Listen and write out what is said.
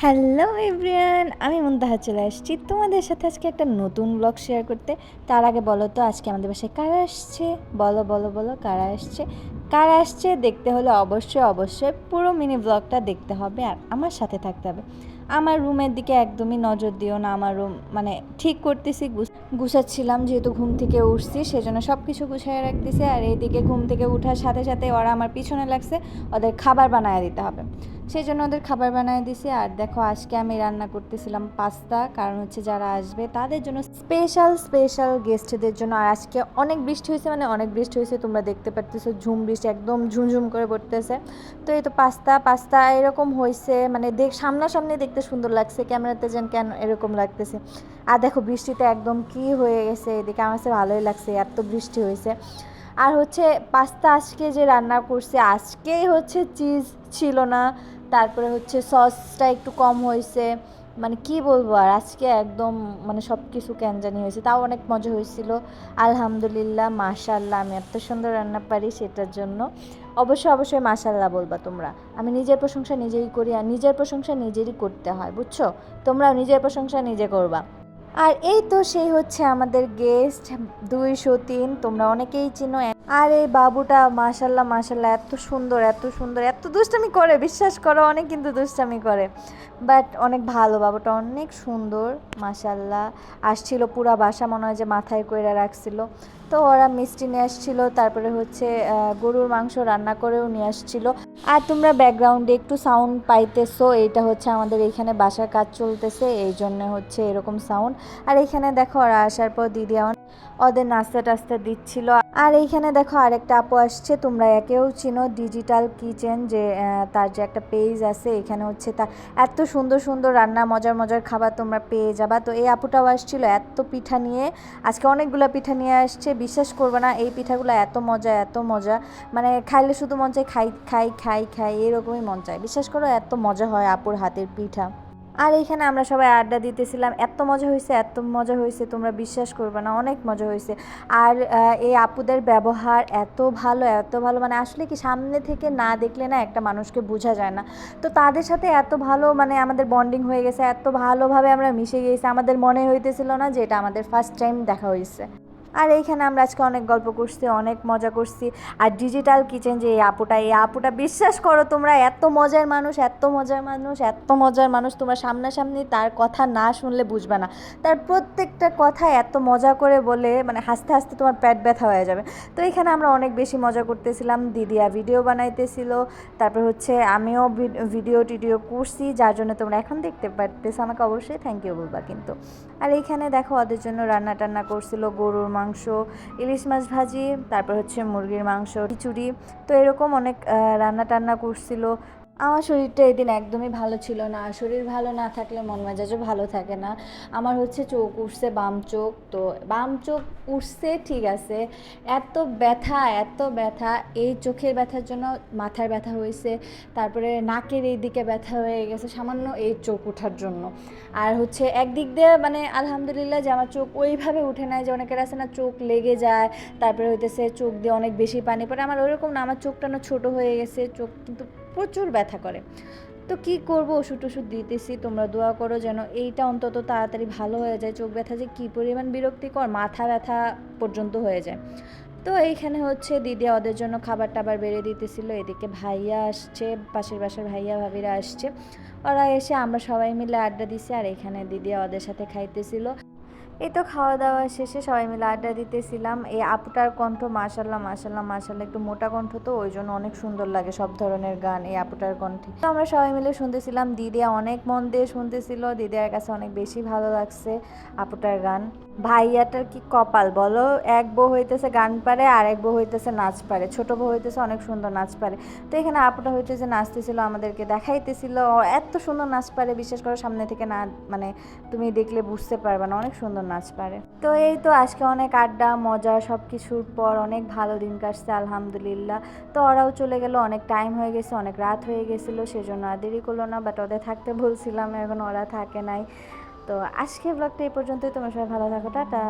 Hello everyone আমি মুন্তাহা চলে আসছি তোমাদের সাথে আজকে একটা নতুন ব্লগ শেয়ার করতে। তার আগে বলো তো, আজকে আমাদের বাসায় কারা আসছে? বলো বলো বলো, কারা আসছে? কারা আসছে দেখতে হলে অবশ্যই অবশ্যই পুরো মিনি ব্লগটা দেখতে হবে আর আমার সাথে থাকতে হবে। আমার রুমের দিকে একদমই নজর দিও না, আমার রুম মানে ঠিক করতেছি, গুছ- গুছাচ্ছিলাম যেহেতু ঘুম থেকে উঠছি, সেজন্য সব কিছু গুছিয়ে রাখতেছি আর এইদিকে ঘুম থেকে ওঠার সাথে সাথে ওরা আমার পিছনে লাগছে, ওদের খাবার বানায় দিতে হবে। সেই জন্য ওদের খাবার বানিয়ে দিছি। আর দেখো, আজকে আমি রান্না করতেছিলাম পাস্তা। কারণ হচ্ছে যারা আসবে, তাদের জন্য স্পেশাল স্পেশাল গেস্টদের জন্য। আর আজকে অনেক বৃষ্টি হয়েছে মানে অনেক বৃষ্টি হয়েছে, তোমরা দেখতে পারতেছো, ঝুম বৃষ্টি একদম ঝুমঝুম করে পড়তেছে। তো এই তো পাস্তা পাস্তা এরকম হয়েছে মানে দেখ সামনাসামনি দেখতে সুন্দর লাগছে, ক্যামেরাতে যেন কেন এরকম লাগতেছে। আর দেখো, বৃষ্টিতে একদম কি হয়ে গেছে, এদিকে আমার কাছে ভালোই লাগছে, এত বৃষ্টি হয়েছে। আর হচ্ছে, পাস্তা আজকে যে রান্না করছে, আজকেই হচ্ছে চিজ ছিল না। তারপরে হচ্ছে সসটা একটু কম হয়েছে। মানে কি বলব আর, আজকে একদম মানে সব কিছু ক্যানজানি হয়েছে। তাও অনেক মজা হয়েছিল। আলহামদুলিল্লাহ মাশাল্লাহ আমি এত সুন্দর রান্না পারি সেটার জন্য। অবশ্যই অবশ্যই মাশাল্লাহ বলবা তোমরা। আমি নিজের প্রশংসা নিজেই করি আর নিজের প্রশংসা নিজেরই করতে হয়, বুঝছ? তোমরাও নিজের প্রশংসা নিজে করবা। আর এই তো সেই হচ্ছে আমাদের গেস্ট দুইশো তিন, তোমরা অনেকেই চিনো। আর এই বাবুটা মাসাল্লাহ মাসাল্লাহ এত সুন্দর এত সুন্দর, এত দুষ্টামি করে, বিশ্বাস করো, অনেক কিন্তু দুষ্টামি করে। বাট অনেক ভালো, বাবুটা অনেক সুন্দর মাসাল্লাহ আসছিল পুরা বাসা, মনে হয় যে মাথায় কইরা রাখছিল। তো ওরা মিষ্টি নিয়ে আসছিল, তারপরে হচ্ছে গরুর মাংস রান্না করেও নিয়ে আসছিল। আর তোমরা ব্যাকগ্রাউন্ডে একটু সাউন্ড পাইতেছো এইটা হচ্ছে আমাদের এখানে বাসার কাজ চলতেছে, এই জন্য হচ্ছে এরকম সাউন্ড আর এখানে দেখো ওরা আসার পর দিদি আমার ওদের নাস্তা টাস্তা দিচ্ছিল। আর এইখানে দেখো আরেকটা আপু আসছে, তোমরা একেও চিনো ডিজিটাল কিচেন যে তার যে একটা পেজ আছে, এখানে হচ্ছে তা এত সুন্দর সুন্দর রান্না, মজার মজার খাবার তোমরা পেয়ে যাবা। তো এই আপুটাও আসছিল এত পিঠা নিয়ে, আজকে অনেকগুলো পিঠা নিয়ে আসছে বিশ্বাস করবে না, এই পিঠাগুলো এত মজা এত মজা। মানে খাইলে শুধু মন চায় খাই খাই খাই খাই, এরকমই মন চায়। বিশ্বাস করো, এত মজা হয় আপুর হাতের পিঠা। আর এইখানে আমরা সবাই আড্ডা দিতেছিলাম, এত মজা হয়েছে এত মজা হয়েছে তোমরা বিশ্বাস করবে না, অনেক মজা হয়েছে আর এই আপুদের ব্যবহার এত ভালো এত ভালো মানে আসলে কি সামনে থেকে না দেখলে না একটা মানুষকে বোঝা যায় না। তো তাদের সাথে এত ভালো মানে আমাদের বন্ডিং হয়ে গেছে, এত ভালোভাবে আমরা মিশে গিয়েছি আমাদের মনে হইতেছিল না যে এটা আমাদের ফার্স্ট টাইম দেখা হয়েছে আর এইখানে আমরা আজকে অনেক গল্প করছি, অনেক মজা করছি। আর ডিজিটাল কিচেন যে এই আপুটা এই আপুটা, বিশ্বাস করো তোমরা, এত মজার মানুষ, এত মজার মানুষ, এত মজার মানুষ তোমরা সামনাসামনি তার কথা না শুনলে বুঝবে না। তার প্রত্যেকটা কথা এত মজা করে বলে মানে হাসতে হাসতে তোমার পেট ব্যথা হয়ে যাবে। তো এখানে আমরা অনেক বেশি মজা করতেছিলাম দিদিয়া ভিডিও বানাইতেছিল। তারপর হচ্ছে আমিও ভিড- ভিডিও টিডিও করছি, যার জন্য তোমরা এখন দেখতে পারতেছো আমাকে অবশ্যই। থ্যাংক ইউ বলবা কিন্তু। আর এইখানে দেখো ওদের জন্য রান্না টান্না করছিল গরুর মাংস, ইলিশ মাছ ভাজি, তারপর হচ্ছে মুরগির মাংস, খিচুড়ি। তো এরকম অনেক রান্না টান্না করছিল। আমার শরীরটা এদিন একদমই ভালো ছিল না। শরীর ভালো না থাকলে মন মেজাজও ভালো থাকে না। আমার হচ্ছে চোখ উঠছে বাম চোখ, তো বাম চোখ উঠছে ঠিক আছে। এত ব্যথা এত ব্যথা। এই চোখের ব্যথার জন্য মাথার ব্যথা হয়েছে, তারপরে নাকের এই দিকে ব্যথা হয়ে গেছে, সামান্য এই চোখ ওঠার জন্য। আর হচ্ছে একদিক দিয়ে মানে আলহামদুলিল্লাহ যে আমার চোখ ওইভাবে উঠে নাই যে অনেকের আছে না চোখ লেগে যায়, তারপরে হইতেছে চোখ দিয়ে অনেক বেশি পানি পড়ে। আমার ওরকম না, আমার চোখটা না ছোটো হয়ে গেছে, চোখ কিন্তু প্রচুর ব্যথা করে। তো কি করব ওষুধ টষুধ দিতেছি, তোমরা দোয়া করো যেন এইটা অন্তত তাড়াতাড়ি ভালো হয়ে যায়, চোখ ব্যথা যে কী পরিমাণ বিরক্তিকর, মাথা ব্যথা পর্যন্ত হয়ে যায়। তো এইখানে হচ্ছে দিদি ওদের জন্য খাবার টাবার বেড়ে দিতেছিল, এদিকে ভাইয়া আসছে, পাশের বাসার ভাইয়া, ভাবিরা আসছে। ওরা এসে আমরা সবাই মিলে আড্ডা দিছি আর এখানে দিদি ওদের সাথে খাইতেছিল। এই তো খাওয়া দাওয়া শেষে সবাই মিলে আড্ডা দিতেছিলাম। এই আপুটার কণ্ঠ মাশাল্লাহ মাশাল্লাহ মাশাল্লাহ একটু মোটা কণ্ঠ তো, ওই জন্য অনেক সুন্দর লাগে সব ধরনের গান এই আপুটার কণ্ঠে। তো আমরা সবাই মিলে শুনতেছিলাম দিদিয়া অনেক মন দিয়ে শুনতেছিল, দিদিয়ার কাছে অনেক বেশি ভালো লাগছে আপুটার গান। ভাইয়াটার কি কপাল বলো? এক বউ হইতেছে গান পারে আর এক বউ হইতেছে নাচ পারে। ছোট বউ হইতেছে অনেক সুন্দর নাচ পারে। তো এখানে আপুটা হইতেছে নাচতেছিল, আমাদেরকে দেখাইতেছিল। এত সুন্দর নাচ পারে বিশেষ করে সামনে থেকে না মানে তুমি দেখলে বুঝতে পারবে না, অনেক সুন্দর নাচ পারে। তো এই তো আজকে অনেক আড্ডা, মজা সব কিছুর পর অনেক ভালো দিন কাটছে, আলহামদুলিল্লাহ। তো ওরাও চলে গেল, অনেক টাইম হয়ে গেছে, অনেক রাত হয়ে গেছিল, সেজন্য আর দেরি করল না বাট ওদের থাকতে বলছিলাম, এখন ওরা থাকে নাই। তো আজকে ব্লগটা এই পর্যন্তই, তোমার সবাই ভালো থাকো, টাটা।